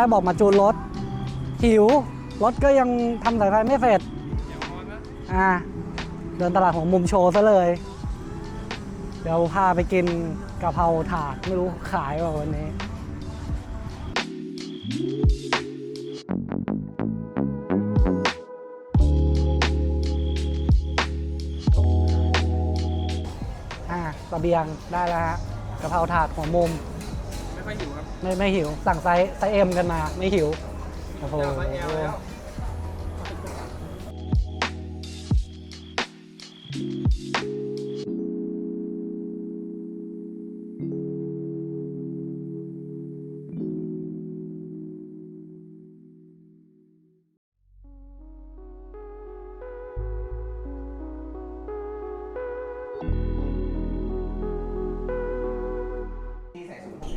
ตอนแรกบอกมาจูนรถ หิว รถก็ยังทำสายไฟไม่เสร็จอ่าเดินตลาดของมุมโชว์ซะเลย เดี๋ยวพาไปกินกะเพราถาดไม่รู้ขายเปล่าวันนี้อ่าระเบียงได้แล้วฮะกะเพราถาดหัวมุม ไม่ค่อยหิวครับ ไม่ไม่หิว สั่งไซส์ไซส์เอ็มกันมา ไม่หิว โอ้โหไซส์ L แล้ว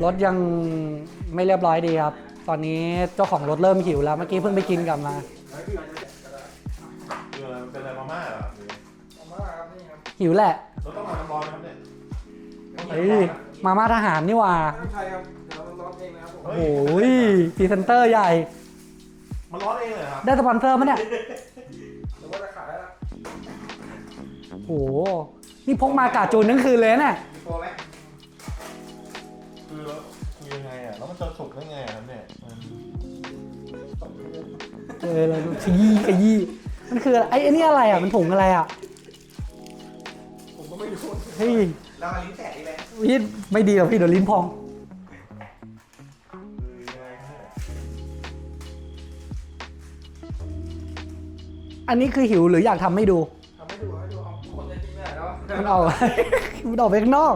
รถยังไม่เรียบร้อยดีครับ ตอนนี้เจ้าของรถเริ่มหิวแล้ว เมื่อกี้เพิ่งไปกินกลับมาคืออะไรมันเป็นอะไรมาม่าเหรอหรือผมว่าครับนี่ครับหิวแหละ เราต้องมาน้ำร้อนไหมครับเนี่ยเฮ้ย มาม่าทหารนี่หว่าไม่ใช่ครับ เดี๋ยวเราร้องเองนะครับผม โอ้โหพรีเซนเตอร์ใหญ่ มันร้อนเองเลยเหรอครับได้สปอนเซอร์มั้ยเนี่ย หรือว่าจะขายแล้วโอ้โห นี่พกมากาจูนทั้งคืนเลยนะเนี่ย มีโปรไหม มันจะสุกได้ไงอะครับเนี่ยมันเออเราขยี้ขยี้มันคืออะไรไอ้ไอ้นี่อะไรอะมันถุงอะไรอะผมก็ไม่รู้เฮ้ยเรามาลิ้นแตกนี่แหละพี่ไม่ดีหรอกพี่เดี๋ยวลิ้นพองคือยังไงครับเนี่ยอันนี้คือหิวหรืออยากทำให้ดูทำให้ดูให้ดูเอาคนจะจริงไม่ได้แล้วมันออก มันออกไปข้างนอก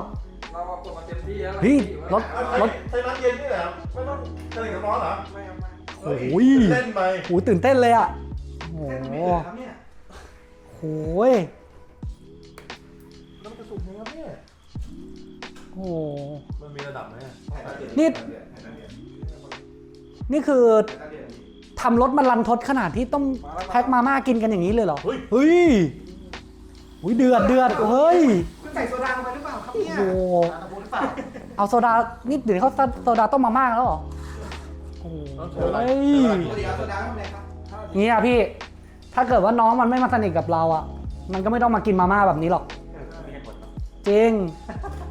เราเอาคนมาเต็มที่แล้วเฮ้ยรถรถใช้น้ำเย็นนี่แหละครับไม่ต้องกระดิ่งน้ำร้อนเหรอไม่ครับไม่โอ้ยเล่นไปโหตื่นเต้นเลยอะโอ้โหแค่ไม่เหลือครับเนี่ยโหยแล้วมันจะสุกไหมครับเนี่ยโอ้โหมันมีระดับไหมอะนี่นี่คือทำรถมันรันทดขนาดที่ต้องแพ็คมาม่ากินกันอย่างนี้เลยเหรอ เฮ้ยเฮ้ยอุ้ยเดือดเดือดเฮ้ยคุณใส่โซดาลงไปหรือเปล่าครับเนี่ย โอ้โหตาตะบูหรือเปล่าเอาโซดา นี่เดี๋ยวเขาโซดาต้มมาม่าแล้วเหรอ โอ้โหต้องเจออะไรเฮ้ยปกติเอาโซดาทำอะไรครับถ้าเนี่ยพี่ ถ้าเกิดว่าน้องมันไม่มาสนิทกับเราอะ มันก็ไม่ต้องมากินมาม่าแบบนี้หรอกมีเหตุผลครับจริง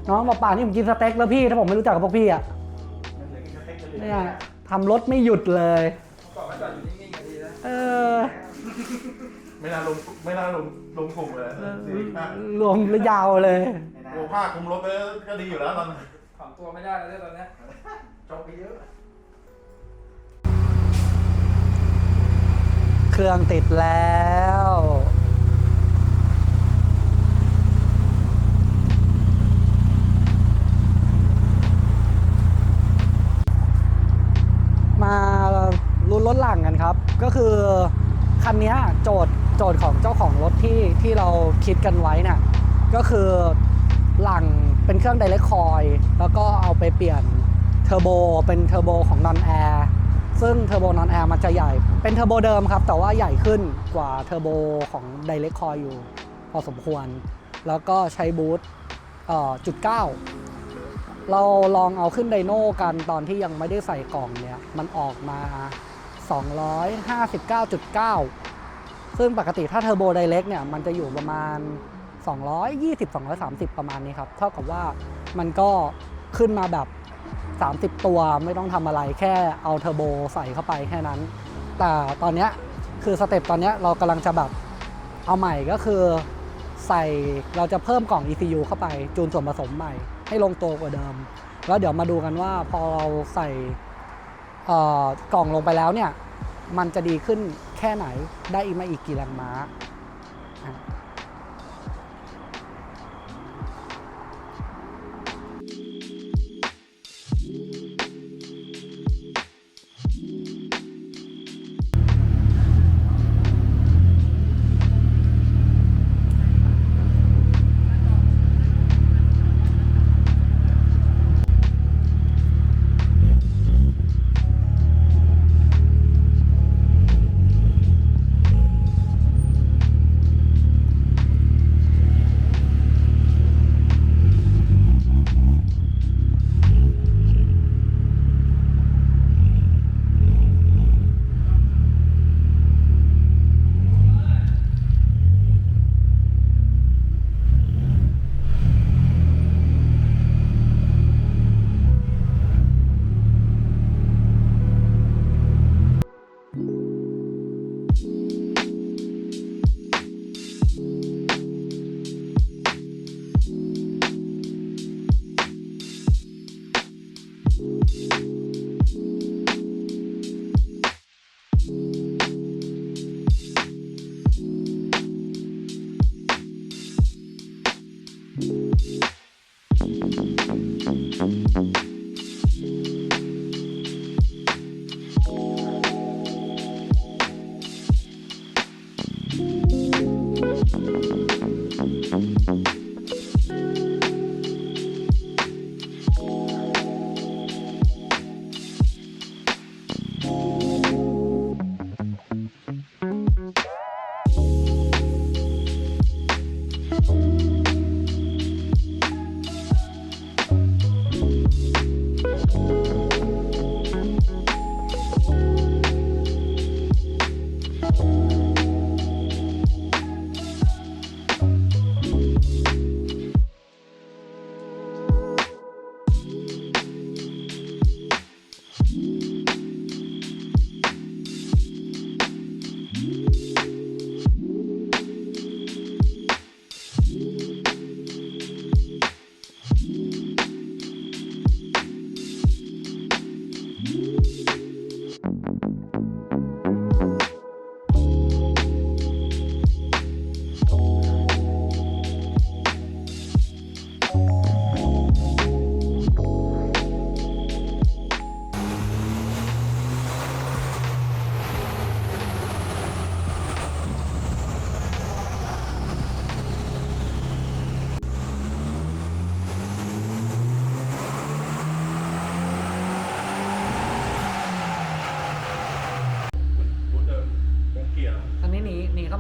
น้องบอกป่านี่ผมกินสเต็กแล้วพี่ ถ้าผมไม่รู้จักกับพวกพี่อะมันเหลือกินสเต็กกันเลยเนี่ยทำรถไม่หยุดเลย ก่อนมาจอดอยู่นิ่งๆกันดีนะเออไม่น่าลงไม่น่าลงลงถุงเลยสี่ห้ารวมแล้วยาวเลย โอ้ผ้าคลุมรถไปก็ดีอยู่แล้วตอนนั้นถอนตัวไม่ได้แล้วเนี่ยตอนเนี้ยจบไปเยอะ เครื่องติดแล้ว มาลุ้นรถหลังกันครับ ก็คือคันเนี้ยโจทย์โจทย์ของเจ้าของรถที่ที่เราคิดกันไว้เนี่ยก็คือ หลังเป็นเครื่อง Direct Coil แล้วก็เอาไปเปลี่ยนเทอร์โบเป็นเทอร์โบของ Non Air ซึ่งเทอร์โบ Non Air มันจะใหญ่ เป็นเทอร์โบเดิมครับ แต่ว่าใหญ่ขึ้นกว่าเทอร์โบของ Direct Coil อยู่ พอสมควร แล้วก็ใช้บูทจุดเก้าเราลองเอาขึ้นไดโน่กันตอนที่ยังไม่ได้ใส่กล่องเนี่ย มันออกมา 259.9 ซึ่งปกติถ้าเทอร์โบไดเ c กเนี่ย มันจะอยู่ประมาณ 220-230 ประมาณนี้ครับ เท่ากับว่ามันก็ขึ้นมาแบบ 30 ตัวไม่ต้องทำอะไรแค่เอาเทอร์โบใส่เข้าไปแค่นั้น แต่ตอนนี้คือสเต็ปตอนนี้เรากำลังจะแบบเอาใหม่ก็คือใส่เราจะเพิ่มกล่อง ECU เข้าไปจูนส่วนผสมใหม่ ให้ลงตัวกว่าเดิม แล้วเดี๋ยวมาดูกันว่าพอเราใส่กล่องลงไปแล้วเนี่ย มันจะดีขึ้นแค่ไหนได้อีกมาอีกกี่แรงม้า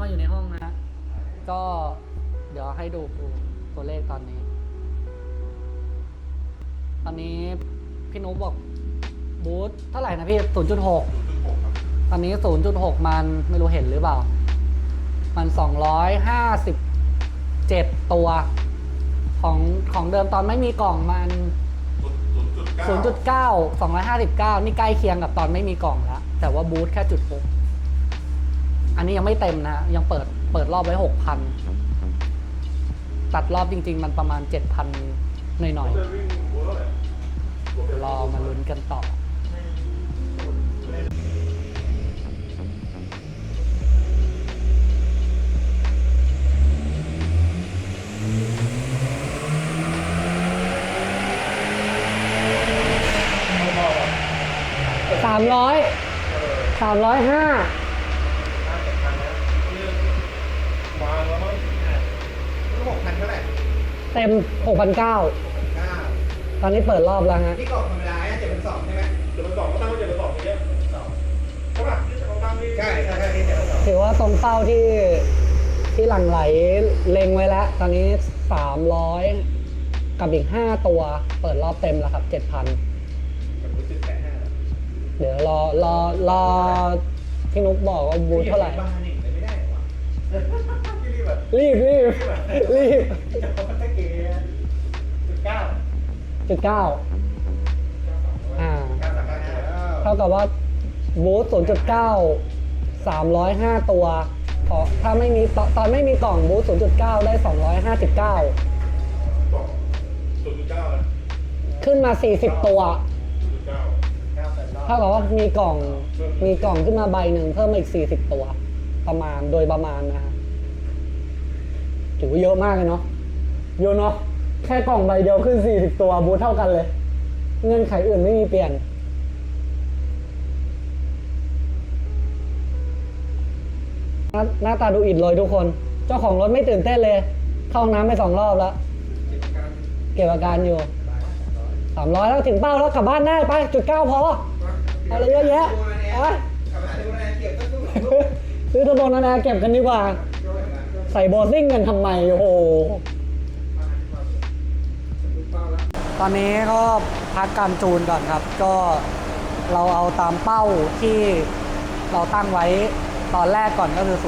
มาอยู่ในห้องนะฮะก็เดี๋ยวให้ดูตัวเลขตอนนี้ ตอนนี้พี่นุ๊กบอกบูธเท่าไหร่นะพี่0.6จุดหกครับตอนนี้0.6มันไม่รู้เห็นหรือเปล่า มัน257ตัวของของเดิมตอนไม่มีกล่องมันศูนย์จุดเก้า0.9 259 นี่ใกล้เคียงกับตอนไม่มีกล่องแล้ว แต่ว่าบูธแค่จุด6 อันนี้ยังไม่เต็มนะ ยังเปิดเปิดรอบไว้6,000ตัดรอบจริง ๆ มันประมาณ7,000หน่อยเดินวิ่งบูธเท่าไหร่ๆรอมาลุ้นกันต่อสามร้อยสามร้อยห้าแล้วมั้ง หกพันเท่าไหร่ เต็มหกพันเก้าเก้าตอนนี้เปิดรอบแล้วฮะ นี่กล่องธรรมดาเจ็ดพันสองใช่ไหมเดี๋ยวมันสองก็ตั้งไว้เดี๋ยวมันสองอย่างเงี้ยสองใช่ป่ะที่เขาตั้งนี่ใช่ใช่ใช่เจ็ดพันสองถือว่าตรงเป้าที่ที่หลั่งไหลเล็งไว้แล้ว ตอนนี้สามร้อยกับอีกห้าตัว เปิดรอบเต็มแล้วครับเจ็ดพันกับบูธจุดแปดห้าเดี๋ยวรอรอรอพี่นุ๊กบอกว่าบูธเท่าไหร่ บ้านนี่ไม่ได้หรอวะที่รีบแบบรีบรีบรีบ จะเขาพัฒเกจุดเก้า จุดเก้าอ่าเก้าสามเก้าห้าเท่ากับว่าบูธ0.9 305ตัวขอถ้าไม่มีตอนตอนไม่มีกล่องบูธ0.9ได้259สองศูนย์จุดเก้านะขึ้นมา40ตัวศูนย์จุดเก้าเก้าแสนรอบถ้ากับว่ามีกล่องมีกล่องขึ้นมาใบหนึ่งเพิ่มมาอีก40ตัว ประมาณโดยประมาณนะฮะถือว่าเยอะมากเลยเนาะเยอะเนาะ แค่กล่องใบเดียวขึ้น 40 ตัวบูทเท่ากันเลย เงื่อนไขอื่นไม่มีเปลี่ยนหน้าหน้าตาดูอิดเลยทุกคน เจ้าของรถไม่ตื่นเต้นเลย เข้าห้องน้ำไปสองรอบแล้ว เก็บอาการอยู่สามร้อยแล้วถึงเป้าแล้วกลับบ้านได้ไป จุดเก้าพอ เอาอะไรเยอะแยะไปกลับมาดูแลเก็บก็ตู้ซื้อทะโบนนาเก็บกันดีกว่า ใส่โบซิ่งกันทำไมโอ้โห ตอนนี้ก็พักการจูนก่อนครับ ก็เราเอาตามเป้าที่เราตั้งไว้ตอนแรกก่อนก็คือ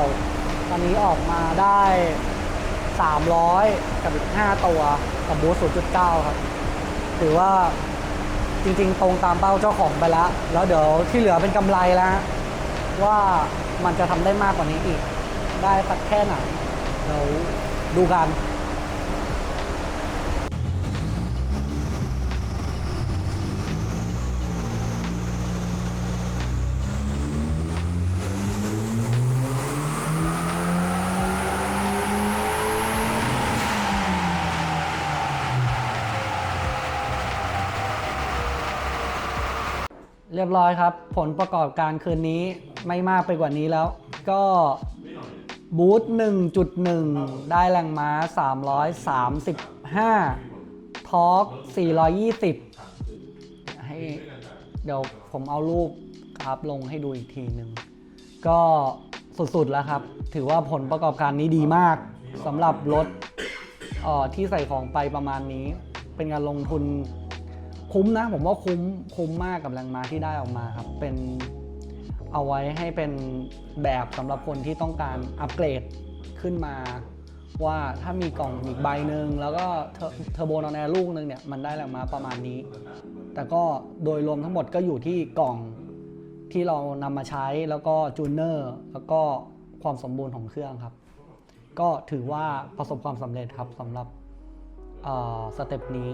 0.9 ตอนนี้ออกมาได้ 300 กับอีก5ตัวกับบูส0.9 ครับ ถือว่าจริงๆ ตรงตามเป้าเจ้าของไปแล้ว แล้วเดี๋ยวที่เหลือเป็นกำไรแล้วฮะว่ามันจะทำได้มากกว่านี้อีก ได้สักแค่ไหนเดี๋ยวดูกัน เรียบร้อยครับ ผลประกอบการคืนนี้ไม่มากไปกว่านี้แล้ว ก็บูท1.1 ได้แรงม้า 335 ทอร์ก420 ให้เดี๋ยวผมเอารูปครับลงให้ดูอีกทีหนึ่ง ก็สุดๆแล้วครับ ถือว่าผลประกอบการนี้ดีมากสำหรับรถออที่ใส่ของไปประมาณนี้ เป็นการลงทุน คุ้มนะ ผมว่าคุ้มคุ้มมากกับแรงม้าที่ได้ออกมาครับ เป็นเอาไว้ให้เป็นแบบสำหรับคนที่ต้องการอัปเกรดขึ้นมา ว่าถ้ามีกล่องอีกใบหนึ่งแล้วก็เทอร์โบนอนแอร์ลูกหนึ่งเนี่ยมันได้แรงม้าประมาณนี้ แต่ก็โดยรวมทั้งหมดก็อยู่ที่กล่องที่เรานำมาใช้แล้วก็จูเนอร์แล้วก็ความสมบูรณ์ของเครื่องครับ ก็ถือว่าประสบความสำเร็จครับสำหรับสเต็ปนี้